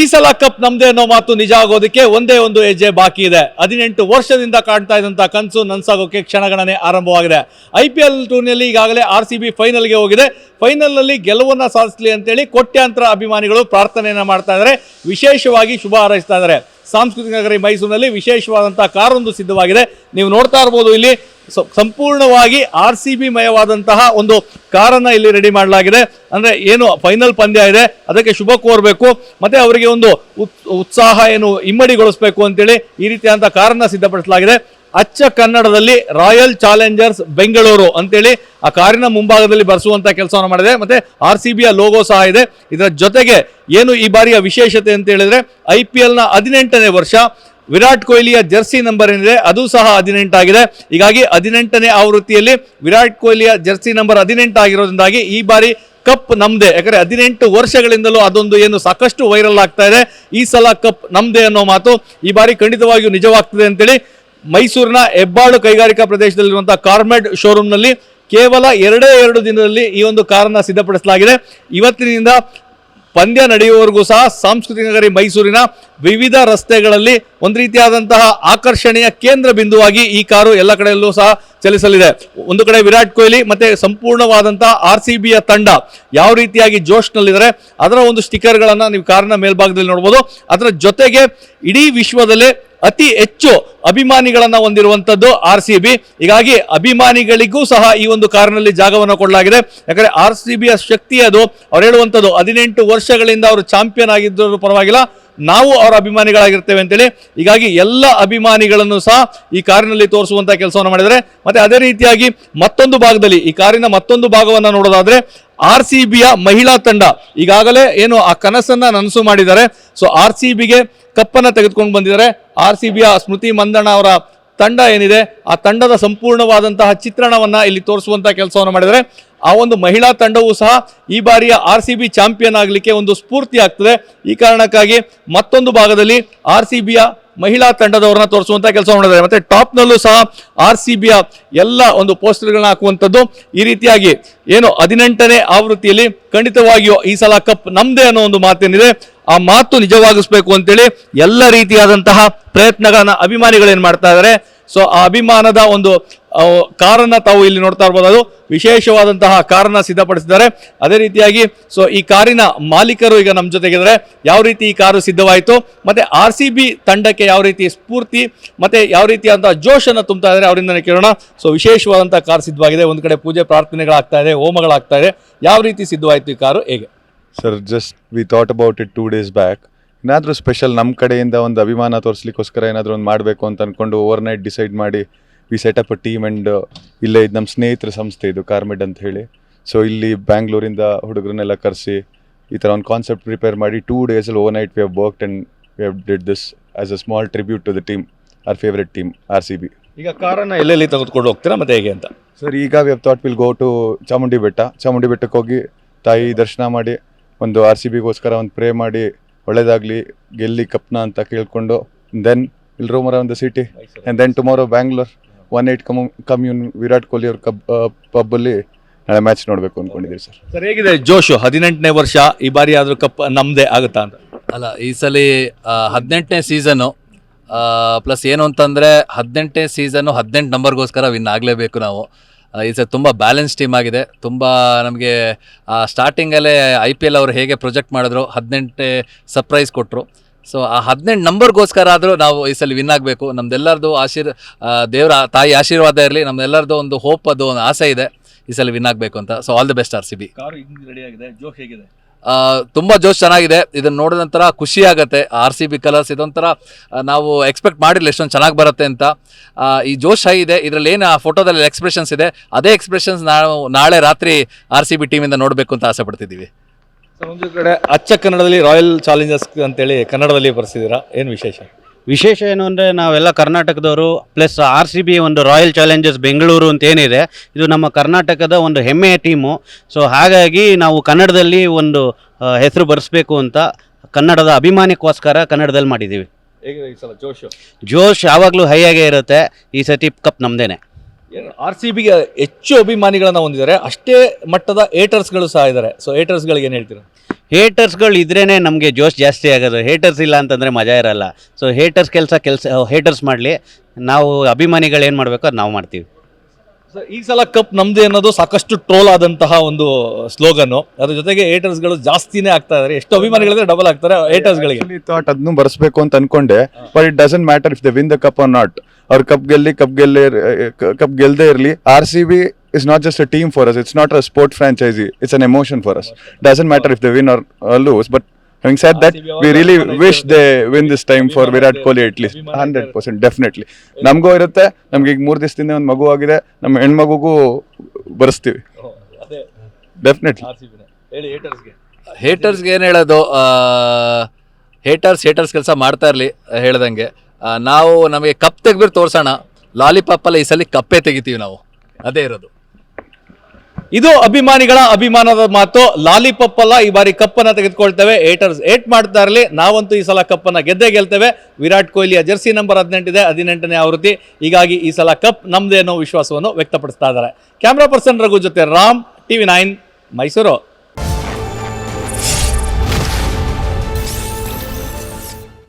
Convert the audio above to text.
ಈ ಸಲ ಕಪ್ ನಮ್ದೇ ಅನ್ನೋ ಮಾತು ನಿಜ ಆಗೋದಕ್ಕೆ ಒಂದೇ ಒಂದು ಹೆಜ್ಜೆ ಬಾಕಿ ಇದೆ. ಹದಿನೆಂಟು ವರ್ಷದಿಂದ ಕಾಣ್ತಾ ಇದ್ದಂತ ಕನಸು ನನ್ಸಾಗೋಕೆ ಕ್ಷಣಗಣನೆ ಆರಂಭವಾಗಿದೆ. ಐ ಪಿ ಎಲ್ ಟೂರ್ನಿಯಲ್ಲಿ ಈಗಾಗಲೇ ಆರ್ ಸಿ ಬಿ ಫೈನಲ್ಗೆ ಹೋಗಿದೆ. ಫೈನಲ್ನಲ್ಲಿ ಗೆಲುವನ್ನ ಸಾಧಿಸಲಿ ಅಂತೇಳಿ ಕೋಟ್ಯಾಂತರ ಅಭಿಮಾನಿಗಳು ಪ್ರಾರ್ಥನೆಯನ್ನ ಮಾಡ್ತಾ ಇದ್ದಾರೆ. ವಿಶೇಷವಾಗಿ ಶುಭ ಹಾರೈಸ್ತಾ ಇದ್ದಾರೆ. ಸಾಂಸ್ಕೃತಿಕ ನಗರಿ ಮೈಸೂರಿನಲ್ಲಿ ವಿಶೇಷವಾದಂಥ ಕಾರೊಂದು ಸಿದ್ಧವಾಗಿದೆ. ನೀವು ನೋಡ್ತಾ ಇರ್ಬೋದು ಇಲ್ಲಿ ಸಂಪೂರ್ಣವಾಗಿ ಆರ್ ಸಿ ಬಿ ಮಯವಾದಂತಹ ಒಂದು ಕಾರನ್ನು ಇಲ್ಲಿ ರೆಡಿ ಮಾಡಲಾಗಿದೆ. ಅಂದ್ರೆ ಏನು ಫೈನಲ್ ಪಂದ್ಯ ಇದೆ. ಅದಕ್ಕೆ ಶುಭ ಕೋರಬೇಕು. ಮತ್ತೆ ಅವರಿಗೆ ಒಂದು ಉತ್- ಉತ್ಸಾಹ ಏನು ಇಮ್ಮಡಿಗೊಳಿಸಬೇಕು ಅಂತೇಳಿ ಈ ರೀತಿಯಾದಂಥ ಕಾರನ್ನು ಸಿದ್ಧಪಡಿಸಲಾಗಿದೆ. ಅಚ್ಚ ಕನ್ನಡದಲ್ಲಿ ರಾಯಲ್ ಚಾಲೆಂಜರ್ಸ್ ಬೆಂಗಳೂರು ಅಂತೇಳಿ ಆ ಕಾರಿನ ಮುಂಭಾಗದಲ್ಲಿ ಬರೆಸುವಂತ ಕೆಲಸವನ್ನು ಮಾಡಿದೆ. ಮತ್ತೆ ಆರ್ ಸಿ ಬಿಯ ಲೋಗೋ ಸಹ ಇದೆ. ಇದರ ಜೊತೆಗೆ ಏನು ಈ ಬಾರಿಯ ವಿಶೇಷತೆ ಅಂತ ಹೇಳಿದ್ರೆ ಐ ಪಿ ಎಲ್ನ ಹದಿನೆಂಟನೇ ವರ್ಷ ವಿರಾಟ್ ಕೊಹ್ಲಿಯ ಜರ್ಸಿ ನಂಬರ್ ಏನಿದೆ ಅದು ಸಹ ಹದಿನೆಂಟಾಗಿದೆ ಹೀಗಾಗಿ ಹದಿನೆಂಟನೇ ಆವೃತ್ತಿಯಲ್ಲಿ ವಿರಾಟ್ ಕೊಹ್ಲಿಯ ಜರ್ಸಿ ನಂಬರ್ ಹದಿನೆಂಟು ಆಗಿರೋದ್ರಿಂದಾಗಿ ಈ ಬಾರಿ ಕಪ್ ನಮ್ದೇ. ಯಾಕಂದ್ರೆ ಹದಿನೆಂಟು ವರ್ಷಗಳಿಂದಲೂ ಅದೊಂದು ಏನು ಸಾಕಷ್ಟು ವೈರಲ್ ಆಗ್ತಾ ಇದೆ. ಈ ಸಲ ಕಪ್ ನಮ್ದೇ ಅನ್ನೋ ಮಾತು ಈ ಬಾರಿ ಖಂಡಿತವಾಗಿಯೂ ನಿಜವಾಗ್ತದೆ ಅಂತೇಳಿ ಮೈಸೂರಿನ ಹೆಬ್ಬಾಳು ಕೈಗಾರಿಕಾ ಪ್ರದೇಶದಲ್ಲಿರುವಂತಹ ಕಾರ್ಮೆಡ್ ಶೋರೂಮ್ನಲ್ಲಿ ಕೇವಲ ಎರಡೇ ಎರಡು ದಿನದಲ್ಲಿ ಈ ಒಂದು ಕಾರನ್ನ ಸಿದ್ಧಪಡಿಸಲಾಗಿದೆ. ಇವತ್ತಿನಿಂದ ಪಂದ್ಯ ನಡೆಯುವವರೆಗೂ ಸಹ ಸಾಂಸ್ಕೃತಿಕ ನಗರಿ ಮೈಸೂರಿನ ವಿವಿಧ ರಸ್ತೆಗಳಲ್ಲಿ ಒಂದು ರೀತಿಯಾದಂತಹ ಆಕರ್ಷಣೆಯ ಕೇಂದ್ರ ಬಿಂದುವಾಗಿ ಈ ಕಾರು ಎಲ್ಲ ಕಡೆಯಲ್ಲೂ ಸಹ ಚಲಿಸಲಿದೆ. ಒಂದು ಕಡೆ ವಿರಾಟ್ ಕೊಹ್ಲಿ ಮತ್ತೆ ಸಂಪೂರ್ಣವಾದಂತಹ ಆರ್ ಸಿ ತಂಡ ಯಾವ ರೀತಿಯಾಗಿ ಜೋಶ್ನಲ್ಲಿದ್ದಾರೆ ಅದರ ಒಂದು ಸ್ಟಿಕ್ಕರ್ಗಳನ್ನು ನೀವು ಕಾರಿನ ಮೇಲ್ಭಾಗದಲ್ಲಿ ನೋಡ್ಬೋದು. ಅದರ ಜೊತೆಗೆ ಇಡೀ ವಿಶ್ವದಲ್ಲೇ ಅತಿ ಹೆಚ್ಚು ಅಭಿಮಾನಿಗಳನ್ನ ಹೊಂದಿರುವಂತದ್ದು ಆರ್ ಸಿ ಬಿ. ಹೀಗಾಗಿ ಅಭಿಮಾನಿಗಳಿಗೂ ಸಹ ಈ ಒಂದು ಕಾರಿನಲ್ಲಿ ಜಾಗವನ್ನು ಕೊಡಲಾಗಿದೆ. ಯಾಕಂದ್ರೆ ಆರ್ ಸಿ ಬಿಯ ಶಕ್ತಿ ಅದು. ಅವ್ರು ಹೇಳುವಂಥದ್ದು ಹದಿನೆಂಟು ವರ್ಷಗಳಿಂದ ಅವರು ಚಾಂಪಿಯನ್ ಆಗಿದ್ದರೂ ಪರವಾಗಿಲ್ಲ. ನಾವು ಅವರ ಅಭಿಮಾನಿಗಳಾಗಿರ್ತೇವೆ ಅಂತೇಳಿ. ಹೀಗಾಗಿ ಎಲ್ಲ ಅಭಿಮಾನಿಗಳನ್ನು ಸಹ ಈ ಕಾರಿನಲ್ಲಿ ತೋರಿಸುವಂತಹ ಕೆಲಸವನ್ನು ಮಾಡಿದರೆ ಮತ್ತೆ ಅದೇ ರೀತಿಯಾಗಿ ಮತ್ತೊಂದು ಭಾಗದಲ್ಲಿ ಈ ಕಾರಿನ ಮತ್ತೊಂದು ಭಾಗವನ್ನು ನೋಡೋದಾದ್ರೆ ಆರ್ ಸಿ ಬಿಯ ಮಹಿಳಾ ತಂಡ. ಈಗಾಗಲೇ ಏನು ಆ ಕನಸನ್ನ ನನಸು ಮಾಡಿದ್ದಾರೆ. ಸೊ ಆರ್ ಸಿ ಬಿಗೆ ಕಪ್ಪನ್ನ ತೆಗೆದುಕೊಂಡು ಬಂದಿದ್ದಾರೆ. ಆರ್ ಸಿ ಬಿಯ ಸ್ಮೃತಿ ಮಂದಣ್ಣ ಅವರ ತಂಡ ಏನಿದೆ, ಆ ತಂಡದ ಸಂಪೂರ್ಣವಾದಂತಹ ಚಿತ್ರಣವನ್ನ ಇಲ್ಲಿ ತೋರಿಸುವಂತ ಕೆಲಸವನ್ನು ಮಾಡಿದರೆ ಆ ಒಂದು ಮಹಿಳಾ ತಂಡವು ಸಹ ಈ ಬಾರಿಯ ಆರ್ ಸಿ ಬಿ ಚಾಂಪಿಯನ್ ಆಗಲಿಕ್ಕೆ ಒಂದು ಸ್ಫೂರ್ತಿ ಆಗ್ತದೆ. ಈ ಕಾರಣಕ್ಕಾಗಿ ಮತ್ತೊಂದು ಭಾಗದಲ್ಲಿ ಆರ್ ಸಿ ಬಿಯ ಮಹಿಳಾ ತಂಡದವ್ರನ್ನ ತೋರಿಸುವಂತ ಕೆಲಸ ಮಾಡಿದ್ದಾರೆ ಮತ್ತೆ ಟಾಪ್ ನಲ್ಲೂ ಸಹ ಆರ್ ಸಿ ಬಿಯ ಎಲ್ಲ ಒಂದು ಪೋಸ್ಟರ್ಗಳನ್ನ ಹಾಕುವಂಥದ್ದು ಈ ರೀತಿಯಾಗಿ. ಏನು ಹದಿನೆಂಟನೇ ಆವೃತ್ತಿಯಲ್ಲಿ ಖಂಡಿತವಾಗಿಯೂ ಈ ಸಲ ಕಪ್ ನಮ್ದೇ ಅನ್ನೋ ಒಂದು ಮಾತೇನಿದೆ. ಆ ಮಾತು ನಿಜವಾಗಿಸ್ಬೇಕು ಅಂತೇಳಿ ಎಲ್ಲ ರೀತಿಯಾದಂತಹ ಪ್ರಯತ್ನಗಳನ್ನ ಅಭಿಮಾನಿಗಳೇನ್ ಮಾಡ್ತಾ ಇದ್ದಾರೆ ಸೊ ಆ ಅಭಿಮಾನದ ಒಂದು ಕಾರನ್ನ ತಾವು ಇಲ್ಲಿ ನೋಡ್ತಾ ಇರ್ಬೋದು. ಅದು ವಿಶೇಷವಾದಂತಹ ಕಾರನ್ನ ಸಿದ್ಧಪಡಿಸಿದ್ದಾರೆ. ಅದೇ ರೀತಿಯಾಗಿ ಸೊ ಈ ಕಾರಿನ ಮಾಲೀಕರು ಈಗ ನಮ್ಮ ಜೊತೆಗಿದ್ದಾರೆ. ಯಾವ ರೀತಿ ಈ ಕಾರು ಸಿದ್ಧವಾಯಿತು, ಮತ್ತೆ ಆರ್ ತಂಡಕ್ಕೆ ಯಾವ ರೀತಿ ಸ್ಫೂರ್ತಿ, ಮತ್ತೆ ಯಾವ ರೀತಿಯಾದಂತಹ ಜೋಶನ್ನು ತುಂಬ್ತಾ ಇದ್ದಾರೆ ಅವರಿಂದನೇ ಕೇಳೋಣ. ಸೊ ವಿಶೇಷವಾದಂಥ ಕಾರ್ ಸಿದ್ಧವಾಗಿದೆ. ಒಂದು ಕಡೆ ಪೂಜೆ ಪ್ರಾರ್ಥನೆಗಳಾಗ್ತಾ ಇದೆ ಹೋಮಗಳಾಗ್ತಾ ಇದೆ. ಯಾವ ರೀತಿ ಸಿದ್ಧವಾಯಿತು ಈ ಕಾರು, ಹೇಗೆ? Sir just we thought about it two days back ಏನಾದರೂ ಸ್ಪೆಷಲ್ ನಮ್ಮ ಕಡೆಯಿಂದ ಒಂದು ಅಭಿಮಾನ ತೋರಿಸ್ಲಿಕ್ಕೋಸ್ಕರ ಏನಾದರೂ ಒಂದು ಮಾಡಬೇಕು ಅಂತ ಅಂದ್ಕೊಂಡು ಓವರ್ ನೈಟ್ ಡಿಸೈಡ್ ಮಾಡಿ we set up a team and ಇಲ್ಲೇ ಇದು ನಮ್ಮ ಸ್ನೇಹಿತರ ಸಂಸ್ಥೆ ಇದು ಕಾರ್ಮೆಡ್ ಅಂತ ಹೇಳಿ. ಸೊ ಇಲ್ಲಿ ಬ್ಯಾಂಗ್ಳೂರಿಂದ ಹುಡುಗರನ್ನೆಲ್ಲ ಕರೆಸಿ ಈ ಥರ ಒಂದು ಕಾನ್ಸೆಪ್ಟ್ ಪ್ರಿಪೇರ್ ಮಾಡಿ ಟೂ ಡೇಸಲ್ಲಿ overnight we have worked and we have did this as a small tribute to the team our favourite team R C B ಈಗ ಕಾರನ್ನು ಎಲ್ಲೆಲ್ಲಿ ತೆಗೆದುಕೊಂಡು ಹೋಗ್ತೀರಾ ಮತ್ತೆ ಹೇಗೆ ಅಂತ? ಸರ್ ಈಗ we have thought will go to Chamundi Betta Chamundi ಬೆಟ್ಟಕ್ಕೆ ಹೋಗಿ ತಾಯಿ ದರ್ಶನ ಮಾಡಿ ಒಂದು ಆರ್ ಸಿ ಬಿಗೋಸ್ಕರ ಒಂದು ಪ್ರೇ ಮಾಡಿ ಒಳ್ಳೇದಾಗಲಿ ಗೆಲ್ಲಿ ಕಪ್ನ ಅಂತ ಕೇಳಿಕೊಂಡು then will roam around the city and then tomorrow Bangalore One Eight come Commune Virat Kohli ಅವ್ರ ಕಬ್ ಪಬ್ಬಲ್ಲಿ ನಾಳೆ ಮ್ಯಾಚ್ ನೋಡಬೇಕು ಅಂದ್ಕೊಂಡಿದ್ದೀವಿ ಸರ್ ಸರ್ ಹೇಗಿದೆ ಜೋಶು? ಹದಿನೆಂಟನೇ ವರ್ಷ ಈ ಬಾರಿ ಆದರೂ ಕಪ್ ನಮ್ಮದೇ ಆಗುತ್ತಾ ಅಂತ? ಅಲ್ಲ ಈ ಸಲ ಹದಿನೆಂಟನೇ ಸೀಸನು ಪ್ಲಸ್ ಏನು ಅಂತಂದರೆ ಹದಿನೆಂಟನೇ ಸೀಸನ್ನು ಹದಿನೆಂಟು ನಂಬರ್ಗೋಸ್ಕರ ವಿನ್ ಆಗಲೇಬೇಕು ನಾವು. ಈ ಸಲ ತುಂಬ ಬ್ಯಾಲೆನ್ಸ್ ಟೀಮ್ ಆಗಿದೆ. ತುಂಬ ನಮಗೆ ಸ್ಟಾರ್ಟಿಂಗಲ್ಲೇ ಐ ಪಿ ಎಲ್ ಅವರು ಹೇಗೆ ಪ್ರೊಜೆಕ್ಟ್ ಮಾಡಿದ್ರು ಹದಿನೆಂಟೇ ಸರ್ಪ್ರೈಸ್ ಕೊಟ್ಟರು ಸೊ ಆ ಹದಿನೆಂಟು ನಂಬರ್ಗೋಸ್ಕರ ಆದರೂ ನಾವು ಈ ಸಲ ವಿನ್ ಆಗಬೇಕು. ನಮ್ದೆಲ್ಲರದು ಆಶೀರ್ ದೇವರ ತಾಯಿ ಆಶೀರ್ವಾದ ಇರಲಿ. ನಮ್ದೆಲ್ಲರದು ಒಂದು ಹೋಪ್ ಅದು ಒಂದು ಆಸೆ ಇದೆ. ಈ ಸಲ ವಿನ್ ಆಗಬೇಕು ಅಂತ. So all the best R C B car ready ಆಗಿದೆ. ಹೇಗಿದೆ? ತುಂಬಾ ಜೋಶ್ ಚೆನ್ನಾಗಿದೆ. ಇದನ್ನು ನೋಡಿದ ನಂತರ ಖುಷಿ ಆಗುತ್ತೆ. ಆರ್ ಸಿ ಬಿ ಕಲರ್ಸ್ ಇದೊಂಥರ ನಾವು ಎಕ್ಸ್ಪೆಕ್ಟ್ ಮಾಡಿಲ್ಲ ಎಷ್ಟೊಂದು ಚೆನ್ನಾಗಿ ಬರುತ್ತೆ ಅಂತ. ಈ ಜೋಶ್ ಇದೆ. ಇದರಲ್ಲಿ ಏನು ಆ ಫೋಟೋದಲ್ಲಿ ಎಕ್ಸ್ಪ್ರೆಷನ್ಸ್ ಇದೆ. ಅದೇ ಎಕ್ಸ್ಪ್ರೆಷನ್ಸ್ ನಾವು ನಾಳೆ ರಾತ್ರಿ ಆರ್ ಸಿ ಬಿ ಟೀಮಿಂದ ನೋಡಬೇಕು ಅಂತ ಆಸೆ ಪಡ್ತಿದ್ದೀವಿ. ಒಂದು ಕಡೆ ಅಚ್ಚ ಕನ್ನಡದಲ್ಲಿ ರಾಯಲ್ ಚಾಲೆಂಜರ್ಸ್ ಅಂತೇಳಿ ಕನ್ನಡದಲ್ಲಿ ಬರ್ಸಿದ್ದೀರಾ? ಏನು ವಿಶೇಷ? ವಿಶೇಷ ಏನು ಅಂದರೆ ನಾವೆಲ್ಲ ಕರ್ನಾಟಕದವರು ಪ್ಲಸ್ ಆರ್ ಸಿ ಬಿ ಒಂದು ರಾಯಲ್ ಚಾಲೆಂಜರ್ಸ್ ಬೆಂಗಳೂರು ಅಂತ ಏನಿದೆ ಇದು ನಮ್ಮ ಕರ್ನಾಟಕದ ಒಂದು ಹೆಮ್ಮೆಯ ಟೀಮು ಸೊ ಹಾಗಾಗಿ ನಾವು ಕನ್ನಡದಲ್ಲಿ ಒಂದು ಹೆಸರು ಬರೆಸ್ಬೇಕು ಅಂತ ಕನ್ನಡದ ಅಭಿಮಾನಕ್ಕೋಸ್ಕರ ಕನ್ನಡದಲ್ಲಿ ಮಾಡಿದ್ದೀವಿ. ಸಲ ಜೋಶು? ಜೋಶ್ ಯಾವಾಗಲೂ ಹೈಯಾಗೇ ಇರುತ್ತೆ ಈ ಸತಿ ಕಪ್ ನಮ್ಮದೇನೆ ಆರ್ ಸಿ ಬಿಗೆ ಹೆಚ್ಚು ಅಭಿಮಾನಿಗಳನ್ನ ಹೊಂದಿದ್ದಾರೆ ಅಷ್ಟೇ ಮಟ್ಟದ ಏಟರ್ಸ್ಗಳು ಸಹ ಇದ್ದಾರೆ. ಸೊ ಏಟರ್ಸ್ಗಳಿಗೆ ಏನು ಹೇಳ್ತೀರಾ? ಹೇಟರ್ಸ್ಗಳು ಇದ್ರೇ ನಮಗೆ ಜೋಶ್ ಜಾಸ್ತಿ ಆಗೋದು. ಹೇಟರ್ಸ್ ಇಲ್ಲ ಅಂತಂದರೆ ಮಜಾ ಇರಲ್ಲ. ಸೊ ಹೇಟರ್ಸ್ ಕೆಲಸ ಕೆಲಸ ಹೇಟರ್ಸ್ ಮಾಡಲಿ. ನಾವು ಅಭಿಮಾನಿಗಳು ಏನು ಮಾಡಬೇಕು ಅದು ನಾವು ಮಾಡ್ತೀವಿ. ಸೊ ಈ ಸಲ ಕಪ್ ನಮ್ದೇ ಅನ್ನೋದು ಸಾಕಷ್ಟು ಟ್ರೋಲ್ ಆದಂತಹ ಒಂದು ಸ್ಲೋಗನ್ ಅದ್ರ ಜೊತೆಗೆ ಏಟರ್ಸ್ಗಳು ಜಾಸ್ತಿನೇ ಆಗ್ತಾ ಇದಾರೆ. ಎಷ್ಟು ಅಭಿಮಾನಿಗಳಿದ್ರೆ ಡಬಲ್ ಆಗ್ತಾರೆ ಏಟರ್ಸ್ಗಳಿಗೆ ಥಾಟ್ ಅದನ್ನು ಬರೆಸಬೇಕು ಅಂತ ಅನ್ಕೊಂಡೆ. But it doesn't matter if the win the cup or not ಅವ್ರ ಕಪ್ ಗೆಲ್ಲಿ ಕಪ್ ಗೆಲ್ಲೇ ಕಪ್ ಗೆಲ್ದೇ ಇರಲಿ. R C B is not just a team for us it's not a sport franchise it's an emotion for us matter matter if the win or lose but Having said that, we really wish they win this time for Virat Kohli at least. 100%, definitely. ನಮಗೂ ಇರುತ್ತೆ. ನಮ್ಗೆ ಈಗ ಮೂರು ದಿವಸದಿಂದ ಒಂದು ಮಗು ಆಗಿದೆ. ನಮ್ಮ ಹೆಣ್ಮಗುಗೂ ಬರೆಸ್ತೀವಿ. ಅದೇ. ಡೆಫಿನೆಟ್ಲಿ ಹೇಟರ್ಸ್ಗೆ ಏನು ಹೇಳೋದು? ಹೇಟರ್ಸ್ ಹೇಟರ್ಸ್ ಕೆಲಸ ಮಾಡ್ತಾ ಇರಲಿ ಹೇಳ್ದಂಗೆ. ಆ, ನಾವು ನಮಗೆ ಕಪ್ ತೆಗ್ಬಿಟ್ಟು ತೋರ್ಸೋಣ. ಲಾಲಿಪಾಪ್ ಅಲ್ಲ ಈ ಸಲ ಕಪ್ಪೇ ತೆಗಿತೀವಿ ನಾವು. ಅದೇ ಇರೋದು. ಇದು ಅಭಿಮಾನಿಗಳ ಅಭಿಮಾನದ ಮಾತು. ಲಾಲಿಪಪ್ ಅಲ್ಲ, ಈ ಬಾರಿ ಕಪ್ಪನ್ನ ತೆಗೆದುಕೊಳ್ತೇವೆ. ಏಟರ್ಸ್ ಏಟ್ ಮಾಡ್ತಾ ಇರಲಿ. ನಾವಂತೂ ಈ ಸಲ ಕಪ್ಪನ್ನ ಗೆದ್ದೇ ಗೆಲ್ತೇವೆ. ವಿರಾಟ್ ಕೊಹ್ಲಿಯ ಜರ್ಸಿ ನಂಬರ್ ಹದಿನೆಂಟಿದೆ, ಹದಿನೆಂಟನೇ ಆವೃತ್ತಿ. ಹೀಗಾಗಿ ಈ ಸಲ ಕಪ್ ನಮ್ಮದೇ ಅನ್ನೋ ವಿಶ್ವಾಸವನ್ನು ವ್ಯಕ್ತಪಡಿಸ್ತಾ ಇದ್ದಾರೆ. ಕ್ಯಾಮ್ರಾ ಪರ್ಸನ್ ರಘು ಜೊತೆ ರಾಮ್, ಟಿವಿ ನೈನ್, ಮೈಸೂರು.